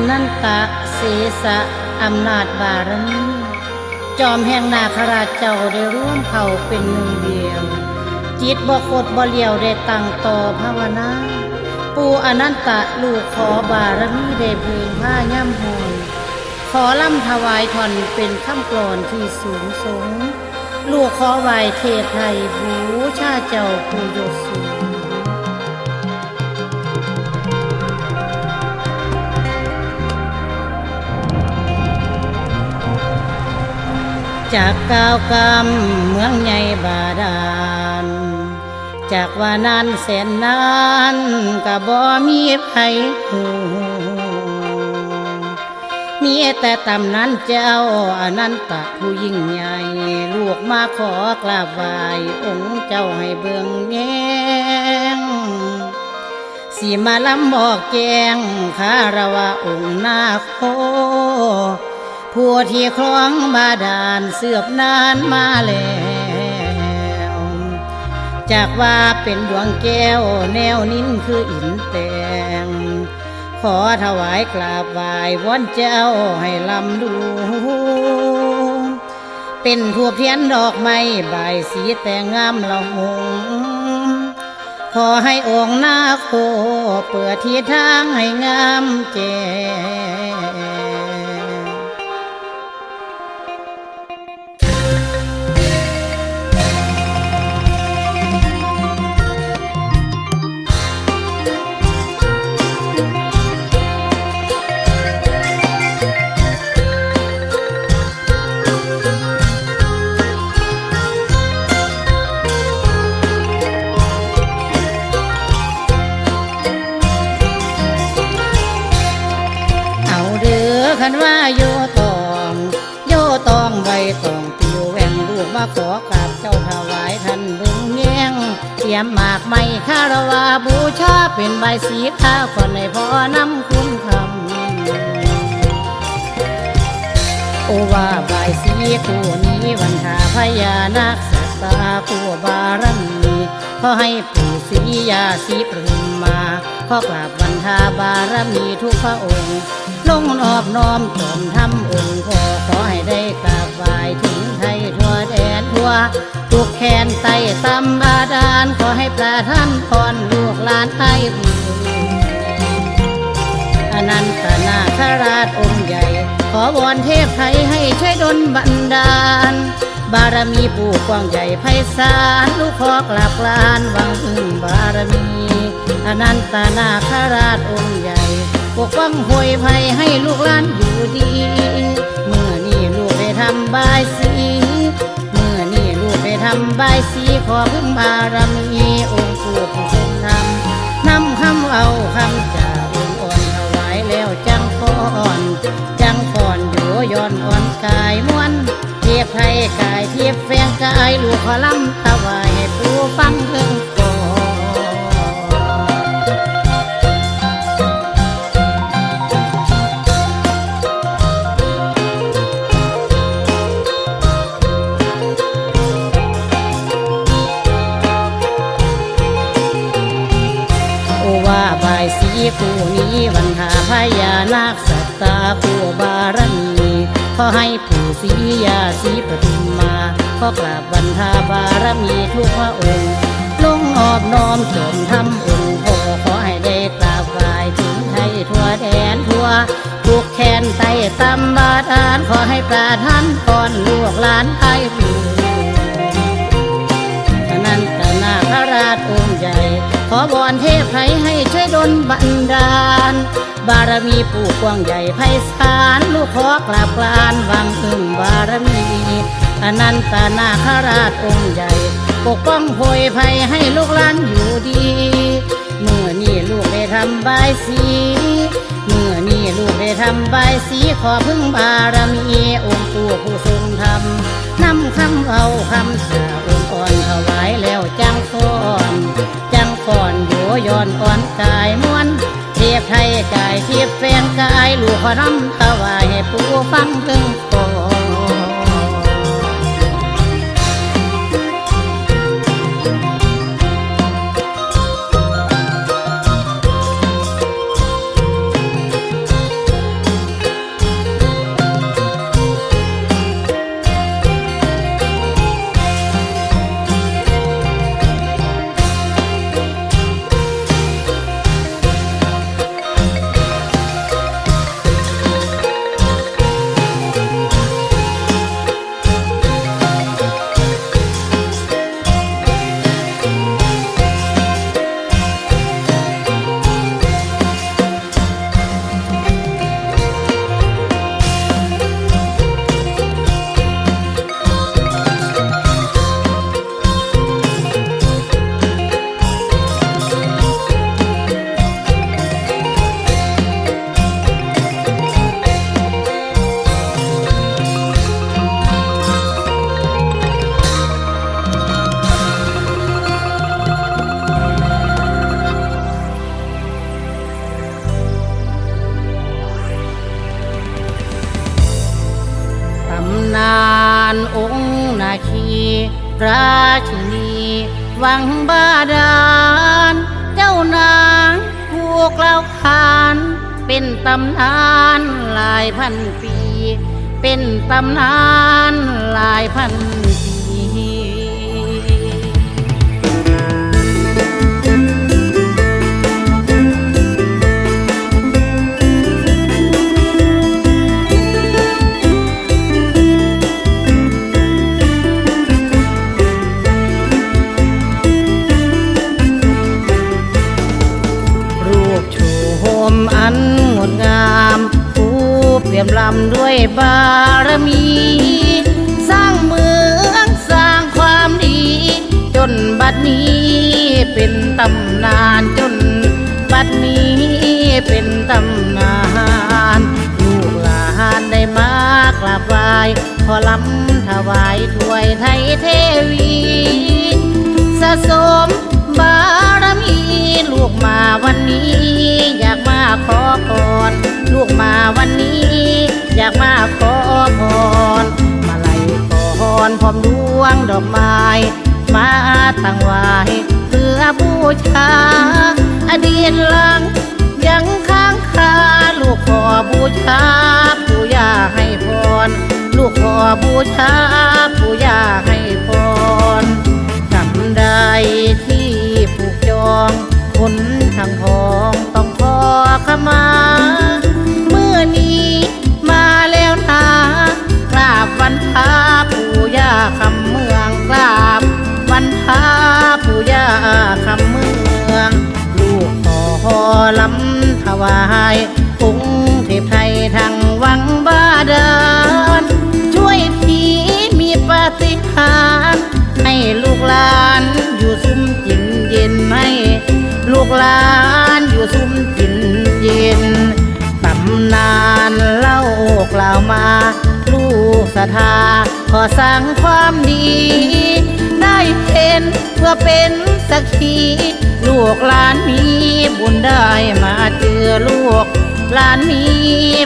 อนันตะเสสะอำนาจบารมีจอมแห่งนาคราชเจ้าได้ร่วมเผ่าเป็นหนึ่งเดียว จิตบ่คดบ่เลียวได้ตั้งต่อภาวนา ปูอนันตะลูกขอบารมีได้เพลงผ้าย่ำหอนขอล่ำถวายทอนเป็นคำกลอนที่สูงสงลูกขอไหวเทไทยบูชาเจ้าผู้ยศสูง จากก้าวกำเมืองใหญ่บาดาล จากว่านันแสนนานก็บ่มีไผหูมีแต่ตำนั้นเจ้าอนันตะผู้ยิ่งใหญ่ ลูกมาขอกราบไหว้องค์เจ้าให้เบิ่งแยงสีมาลำบอกแจงคารวะองค์นาโค ผู้ที่ครองบาดาลเสือบนานมาแล้ว จากว่าเป็นดวงแก้วแนวนิ้นคืออินแตงขอถวายกราบไหว้วอนเจ้าให้ลำดู เป็นทูบเทียนดอกไม้ใบสีแต่งงามละหงขอให้องค์นาโคเปิดที่ทางให้งามแจ้ อนว่าโยตองโยตองใบตองติวแหวงลูกมาขอกราบเจ้าถวายท่านเบึงแยงเตรียมหมากไม้คารวาบูชาเป็นใบสีขาวคนในพ่อนำคุณคำโอว่าบสีคู่นี้วันทาพญานาคสัตตาคู่บารมีขอให้ปู่ศรียาสีปรึมมา ขอกราบวันทาบารมีทุกพระองค์ ลงนอบน้อมจอมทำองค์ขอขอให้ได้กราบไหว้ถึงไทยทั่วแดนทั่วทุกแขนไต่ตำบาดาลขอให้ประท่านพรลูกหลานไทยอนันตนาคราชองค์ใหญ่ ขอวอนเทพไทยให้ช่วยดลบันดาล บารมีปู่กว้างใหญ่ไพศาลลูกขอกราบลานวังพึ่งบารมี อนันตนาคราชองค์ใหญ่ ปกป้องหวยภัยให้ลูกหลานอยู่ดี เมื่อนี่ลูกไปทำบายสี เมื่อนี่ลูกไปทำบายสีขอพึ่งบารมีองค์ปู่ผู้ทรงธรรมนำคำเอาคำจากองค์อ่อนถวายแล้วจังฟ้อนจังฟ้อนอยู่ย้อนอ่อนกายม้วนเทียบไทยกายเทียบแฟงกายลูกขอลำถวายให้ผู้ฟังเพิ่ง คู่นี้วันหาพญานาคสัตตาคู่บารมีขอให้ผู้ศรียาสีปทุมมาขอกราบวันทาบารมีทุกพระองค์ลงออบน้อมจมทำองค์พ่อขอให้ได้กราบไหว้ถึงไทยทั่วแดนทั่วทุกแขนไตตำบาดาลขอให้ประทานพรลูกหลานไทยผู้นันตนาคราชองค์ใหญ่ขอวอนเทพไทย บารมีปู่กว้างใหญ่ไพศาลลูกขอกราบกรานวังพึ่งบารมีอนันตนาคราชองค์ใหญ่ ปกป้องโพยภัยให้ลูกหลานอยู่ดีเมื่อนี่ลูกได้ทำบายสีเมื่อนี่ลูกได้ทำบายสีขอพึ่งบารมีองค์ปู่ผู้ทรงธรรมนำคำเอาคำสาองค์อ่อนถวายแล้วจังฟ้อน จังฟ้อนโยย้อนอ่อนกายม้วน ยบไทยกายเทียบแฟนกายลูกขอรำถวายให้ปูฟังกึ่งก่อ วังบาดาล เจ้านางผูกเล่าขาน เป็นตำนานหลายพันปี เป็นตำนานหลายพันปี ปโฉมอันงดงามผู้เปี่ยมล้ำด้วยบารมี สร้างเมืองสร้างความดี จนบัดนี้เป็นตำนานจนบัดนี้เป็นตำนานลูกหลานได้มากราบไหว้ขอลำถวายถวยไทยเทวีสะสมบารมีลูกมาวันนี้ กมาวันนี้ อยากมาขอพรมาไล่ขอพรพร้อมดวงดอกไม้ มาตั้งไว้เพื่อบูชา อดีตหลัง ยังค้างคาลูกขอบูชาปู่ย่าให้พร ลูกขอบูชาปู่ย่าให้พรจำได้ที่ผูกจองคนทางทองต้องขอขมา ลำถวายองค์เทพไทยทางวังบาดาลช่วยผีมีปาฏิหาริย์ให้ลูกหลานอยู่ซุ้มจินเย็นให้ลูกหลานอยู่ซุ้มจินเย็นตำนานเล่ากล่าวมา ลูกศรัทธาขอสร้างความดี ได้เห็นเพื่อเป็นสักขีลูกหลานมีบุญได้ อลูกหลานมี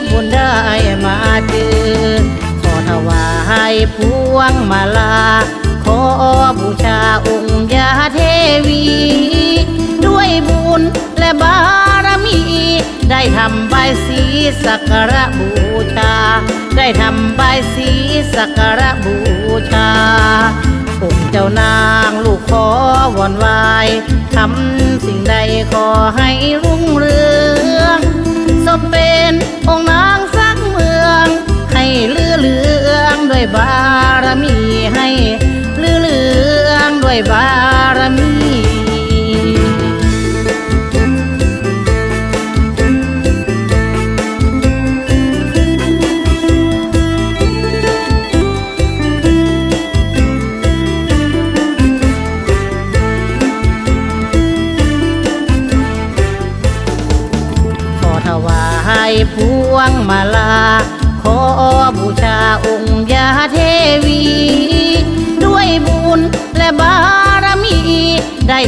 บุญได้มาเจอ ขอถวายพวงมาลา ขอบูชาองค์ยาเทวี ด้วยบุญและบารมี ได้ทำใบสีสักการะบูชา ได้ทำใบสีสักการะบูชาองค์เจ้านางลูกขอวอนไหวายทำสิ่งใดขอให้รุ่งเรือง เป็นองค์นางสร้างเมือง ให้เลือเลืองด้วยบารมีให้เลือเลืองด้วยบาร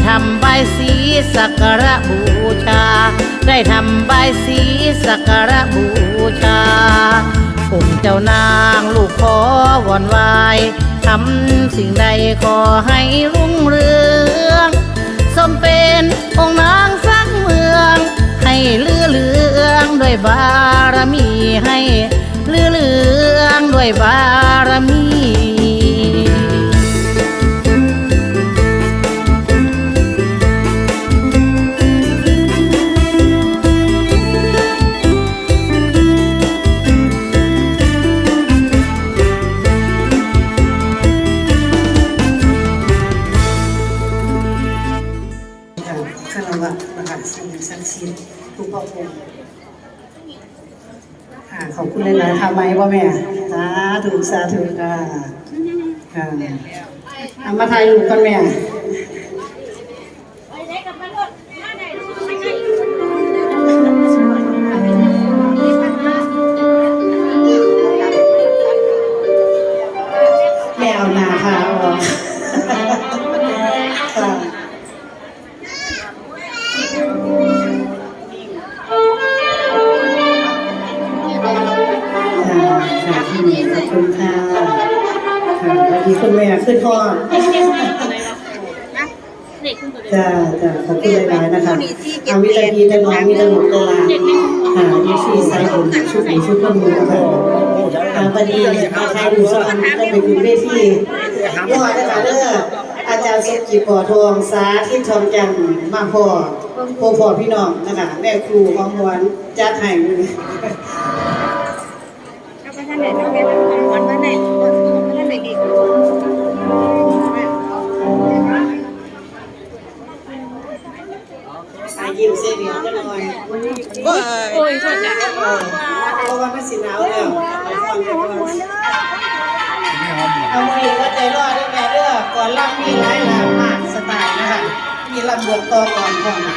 ทำใบายสีสักการะบูชา ได้ทำใบายสีสักการะบูชาองค์เจ้านางลูกขอวอนไหวายทำสิ่งใดขอให้รุ่งเรืองสมเป็นองค์นางสร้างเมือง ให้เลือเลืองด้วยบารมีให้เลือเลืองด้วยบารมี แม่สาธุสาธุค่ะค่ะเอามาถ่ายรูปกันแม่ ค่ะค่ะที่นี่ขอบคุณค่ะค่ะแล้วมีคุณแม่ขึ้นทอดเด็กคุณตัวเด็กจ้าจ้าขอบคุณหลายๆนะคะเอาวิตามินแต่น้องมีตลกตลาดค่ะมีชีไซบุญชุดไหนชุดข้อมูลนะคะอ่าพอดีเอาใครดูสักอันก็ไปขึ้นเวทียอดนะคะเด้ออาจารย์สมจิตปอทองสาธิตทองจันทร์มาพ่อพ่อพ่อพี่น้องนะคะแม่ครูของมวนจัดให้ โอ้ยชอบจังเพราะว่ามันสิหนาวแล้วไปฟังกันก่อนเอามือก็ใจรอดด้วยแม่เด้อก่อนล่ำมีหลายหลากมากสไตล์นะคะมีลำบวกต่อก่อนก่อนนะ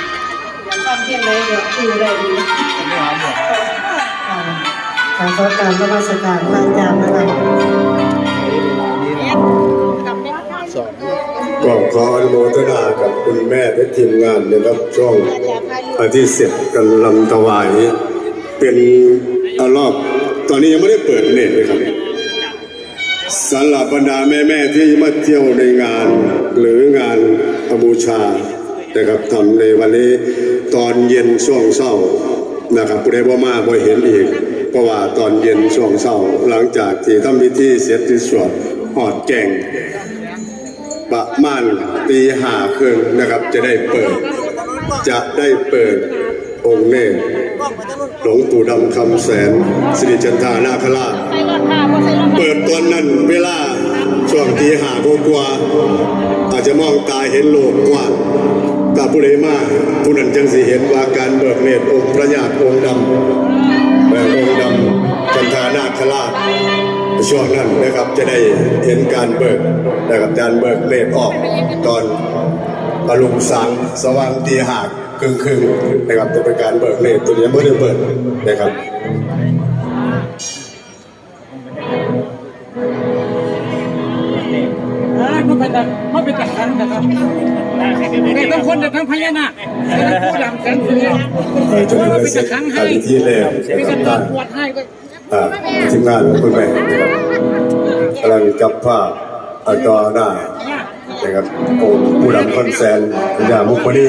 อย่าฟังเพี้ยนเลยเดี๋ยวดูได้ดีการขอการนมัสการพระอาจารย์นะคะ ก็ขออนุโมทนากับคุณแม่และทีมงานนะครับช่วงอาที่เสร็จกันลำถวาย เป็นอรอบ ตอนนี้ยังไม่ได้เปิดเน็ตเลยครับสำหรับบรรดาแม่ๆที่มาเที่ยวในงาน หรืองานอบูชานะครับทำในวันนี้ตอนเย็นช่วงเช้านะครับผู้ใดบ่มาบ่เห็นอีก เพราะว่าตอนเย็นช่วงเช้าหลังจากที่ทำพิธีเสร็จที่สวดหอดแก่ง ประมาณตีห้าครึ่งนะครับจะได้เปิด จะได้เปิดองค์เนตหลวงปู่ดำคำแสนสิริจันทานาคราชเปิดตอนนั้นเวลาช่วงตีห้ากว่าอาจจะมองตาเห็นโลกกว้างตาผู้ใดมาผู้นั้นจึงสิเห็นว่าการเบิกเนตรองค์พระญาติองค์ดำแบบองค์ดำจันทานาคราช ช่วงนั้นนะครับจะได้เห็นการเบิกนะครับการเบิกเลดออกตอนอารมณ์สังสว่างตีหากครึ่งครึ่งๆนะครับจะเป็นการเบิกเลดตัวนี้ไม่ได้เบิกนะครับมันเป็นแต่มันเป็นแต่ขันนะครับแต่ต้องคนแต่ทั้งพญานาคแต่ทั้งผู้ดำแสนเสือเอ่อจนเพราะถึว่างเป็นเสร็แต่จขังให้ทำพิธีแรกมีนะคกรัระบตุ้ทานงปวดให้ก็อ่า ทีมงานของคุณแม่กำลังจับภาพอาจอหน้านะครับองค์ผู้ดำคอนแซนพญามุกมณี